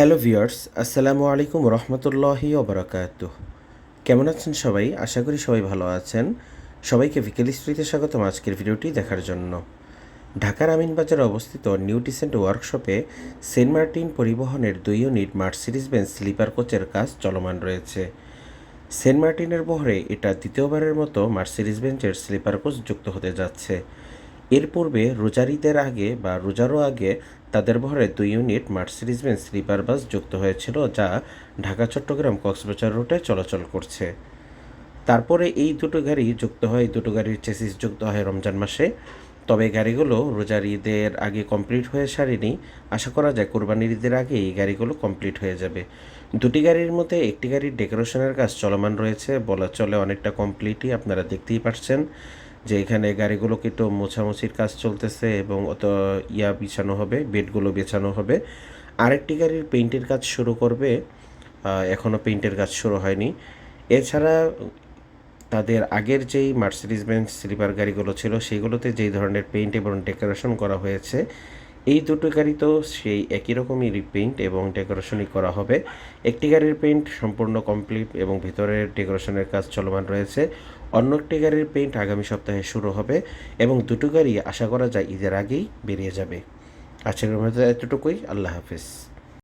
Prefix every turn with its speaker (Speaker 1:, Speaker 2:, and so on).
Speaker 1: Hello viewers, আসসালামু আলাইকুম রহমতুল্লাহি ওবরাকাত কেমন আছেন সবাই? আশা করি সবাই ভালো আছেন। সবাইকে বিকেল স্ত্রীতে স্বাগতম আজকের ভিডিওটি দেখার জন্য। ঢাকার আমিনবাজারে অবস্থিত নিউ ডিসেন্ট ওয়ার্কশপে সেন্ট মার্টিন পরিবহনের দুই ইউনিট মার্সিডিজ বেঞ্চ স্লিপার কোচের কাজ চলমান রয়েছে। সেন্ট মার্টিনের বহরে এটা দ্বিতীয়বারের মতো মার্সিডিজ বেঞ্চের স্লিপার কোচ যুক্ত হতে যাচ্ছে। এর পূর্বে রোজারিদের আগে বা রোজারও আগে তাদের ভরে দুই unit Mercedes Benz sleeper bus যুক্ত হয়েছিল, যা ঢাকা, চট্টগ্রাম, কক্সবাজার রুটে চলাচল করছে। তারপরে এই দুটো গাড়ি যুক্ত হয় দুটো গাড়ির চেসিস যুক্ত হয় রমজান মাসে। তবে গাড়িগুলো রোজার ঈদের আগে কমপ্লিট হয়ে সারেনি। আশা করা যায় কোরবানির ঈদের আগে এই গাড়িগুলো কমপ্লিট হয়ে যাবে। দুটি গাড়ির মধ্যে একটি গাড়ির ডেকোরেশনের কাজ চলমান রয়েছে। বলা চলে অনেকটা কমপ্লিটই আপনারা দেখতেই পাচ্ছেন যে এখানে গাড়িগুলোকে কিন্তু মোছামুছির কাজ চলতেছে এবং অত ইয়া বিছানো হবে, বেডগুলো বেছানো হবে। আরেকটি গাড়ির পেইন্টের কাজ শুরু করবে। এখনও পেইন্টের কাজ শুরু হয়নি। এছাড়া তাদের আগের যেই মার্সিডিজ বেঞ্চ স্লিপার গাড়িগুলো ছিল, সেগুলোতে যেই ধরনের পেইন্ট এবং ডেকোরেশন করা হয়েছে এই দুটো গাড়ি তো সেই একই রকমই রিপেইন্ট এবং ডেকোরেশনই করা হবে। একটি গাড়ির পেইন্ট সম্পূর্ণ কমপ্লিট এবং ভিতরের ডেকোরেশনের কাজ চলমান রয়েছে। অন্য একটি গাড়ির পেইন্ট আগামী সপ্তাহে শুরু হবে এবং দুটো গাড়ি আশা করা যায় ঈদের আগেই বেরিয়ে যাবে। আজকের মধ্যে এতটুকুই। আল্লাহ হাফিজ।